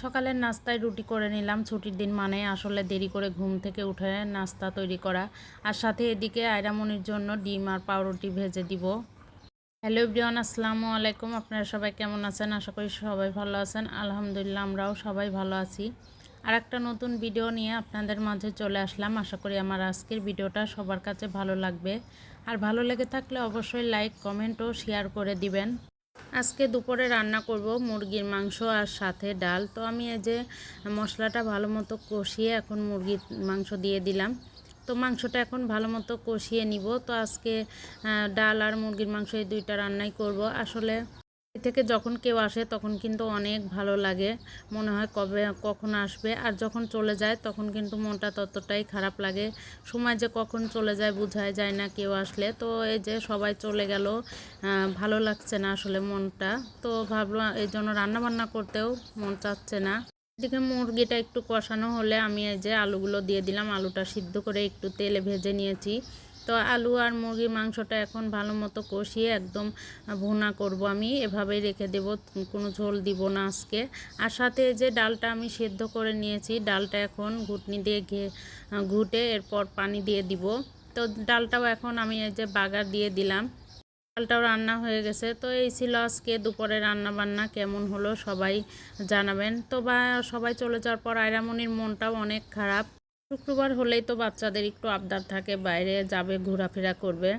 সকালের নাস্তায় রুটি করে নিলাম। ছুটির দিন মানে আসলে দেরি করে ঘুম থেকে উঠে নাস্তা তৈরি করা। আর সাথে এদিকে আয়রামনির জন্য ডিম আর পাউরুটি ভেজে দিব। হ্যালো এভরিওয়ান, আসসালামু আলাইকুম। আপনারা সবাই কেমন আছেন? আশা করি সবাই ভালো আছেন। আলহামদুলিল্লাহ, আমরাও সবাই ভালো আছি। আর একটা নতুন ভিডিও নিয়ে আপনাদের মাঝে চলে আসলাম। আশা করি আমার আজকের ভিডিওটা সবার কাছে ভালো লাগবে। আর ভালো লেগে থাকলে অবশ্যই লাইক, কমেন্ট ও শেয়ার করে দিবেন। আজকে দুপুরে রান্না করব মুরগির মাংস আর সাথে ডাল। তো আমি এই যে মশলাটা ভালো মতো কষিয়ে এখন মুরগির মাংস দিয়ে দিলাম। তো মাংসটা এখন ভালো মতো কষিয়ে নিব। তো আজকে ডাল আর মুরগির মাংস এই দুইটা রান্নাই করব। আসলে থেকে যখন কেউ আসে তখন কিন্তু অনেক ভালো লাগে। মনে হয় কবে, কখন আসবে আর যখন চলে যায় তখন কিন্তু মনটা ততটাই খারাপ লাগে। সময় যে কখন চলে যায় বোঝাই যায় না কেউ আসলে। তো এই যে সবাই চলে গেল ভালো লাগছে না আসলে মনটা। তো ভাবলাম এই জন্য রান্নাবান্না করতেও মন চাচ্ছে না। এদিকে মুরগিটা একটু কষানো হলে আমি এই যে আলুগুলো দিয়ে দিলাম। আলুটা সিদ্ধ করে একটু তেলে ভেজে নিয়েছি। তো আলু আর মুরগির মাংসটা এখন ভালো মতো কষিয়ে একদম ভুনা করব আমি। এভাবেই রেখে দেব, কোনো ঝোল দিব না আজকে। আর সাথে যে ডালটা আমি সেদ্ধ করে নিয়েছি, ডালটা এখন ঘুটনি দিয়ে ঘে, ঘুটে এরপর পানি দিয়ে দিব। তো ডালটাও এখন আমি এই যে বাগার দিয়ে দিলাম। ডালটাও রান্না হয়ে গেছে। তো এই ছিল আজকে দুপুরে রান্না বান্না কেমন হলো সবাই জানাবেন। তো বা সবাই চলে যাওয়ার পর আয়রামনির মনটাও অনেক খারাপ। শুক্রবার হলেই তো বাচ্চাদের একটু আবদার থাকে, বাইরে যাবে, ঘোরাফেরা করবে।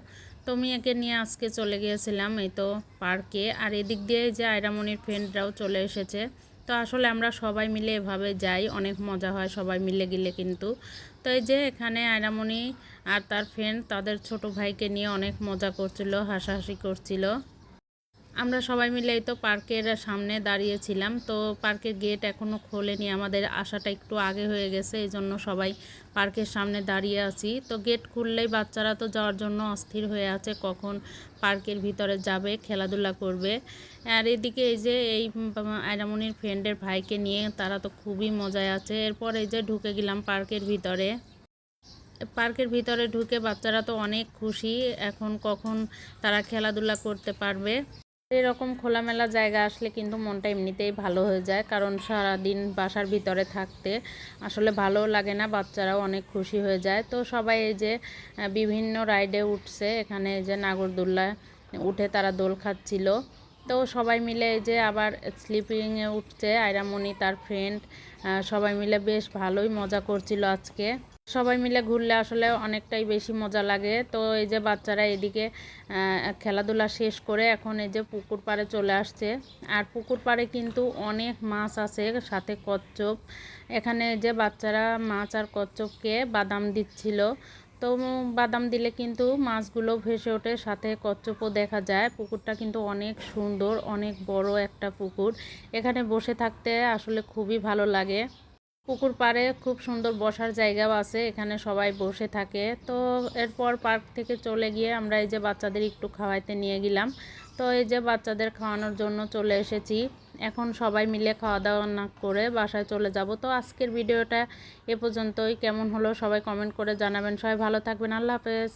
তো মেয়েকে নিয়ে আজকে চলে গিয়েছিলাম এই তো পার্কে। আর এদিক দিয়ে যে আয়রামনির ফ্রেন্ডরাও চলে এসেছে। তো আসলে আমরা সবাই মিলে এভাবে যাই, অনেক মজা হয় সবাই মিলে গেলে কিন্তু। তো এই যে এখানে আয়রামণি আর তার ফ্রেন্ড তাদের ছোট ভাইকে নিয়ে অনেক মজা করছিল, হাসাহাসি করছিল। আমরা সবাই মিলে এই তো পার্কের সামনে দাঁড়িয়েছিলাম। তো পার্কের গেট এখনও খোলেনি, আমাদের আসাটা একটু আগে হয়ে গেছে এই জন্য সবাই পার্কের সামনে দাঁড়িয়ে আছি। তো গেট খুললেই বাচ্চারা তো যাওয়ার জন্য অস্থির হয়ে আছে, কখন পার্কের ভিতরে যাবে, খেলাধুলা করবে। আর এদিকে এই যে এই আয়রামনির ফ্রেন্ডের ভাইকে নিয়ে তারা তো খুবই মজায় আছে। এরপর এই যে ঢুকে গেলাম পার্কের ভিতরে। পার্কের ভিতরে ঢুকে বাচ্চারা তো অনেক খুশি, এখন কখন তারা খেলাধুলা করতে পারবে। এরকম খোলামেলা জায়গা আসলে কিন্তু মনটা এমনিতেই ভালো হয়ে যায়। কারণ সারা দিন বাসার ভিতরে থাকতে আসলে ভালোও লাগে না, বাচ্চারাও অনেক খুশি হয়ে যায়। তো সবাই এই যে বিভিন্ন রাইডে উঠছে, এখানে এই যে নাগরদোল্লা উঠে তারা দোল খাচ্ছিল। তো সবাই মিলে এই যে আবার স্লিপিংয়ে উঠছে, আয়রামণি তার ফ্রেন্ড সবাই মিলে বেশ ভালোই মজা করছিল আজকে। সবাই মিলে ঘুরলে আসলে অনেকটাই বেশি মজা লাগে। তো এই যে বাচ্চারা এদিকে খেলাধুলা শেষ করে এখন এই যে পুকুর পাড়ে চলে আসছে। আর পুকুর পাড়ে কিন্তু অনেক মাছ আছে, সাথে কচ্ছপ। এখানে যে বাচ্চারা মাছ আর কচ্ছপকে বাদাম দিচ্ছিল। তো বাদাম দিলে কিন্তু মাছগুলো ভেসে ওঠে, সাথে কচ্ছপও দেখা যায়। পুকুরটা কিন্তু অনেক সুন্দর, অনেক বড় একটা পুকুর। এখানে বসে থাকতে আসলে খুবই ভালো লাগে। পুকুর পাড়ে খুব সুন্দর বসার জায়গাও আছে, এখানে সবাই বসে থাকে। তো এরপর পার্ক থেকে চলে গিয়ে আমরা এই যে বাচ্চাদের একটু খাওয়াইতে নিয়ে গেলাম। তো এই যে বাচ্চাদের খাওয়ানোর জন্য চলে এসেছি। এখন সবাই মিলে খাওয়া দাওয়া না করে বাসায় চলে যাব। তো আজকের ভিডিওটা এ পর্যন্তই। কেমন হলো সবাই কমেন্ট করে জানাবেন। সবাই ভালো থাকবেন। আল্লাহ হাফেজ।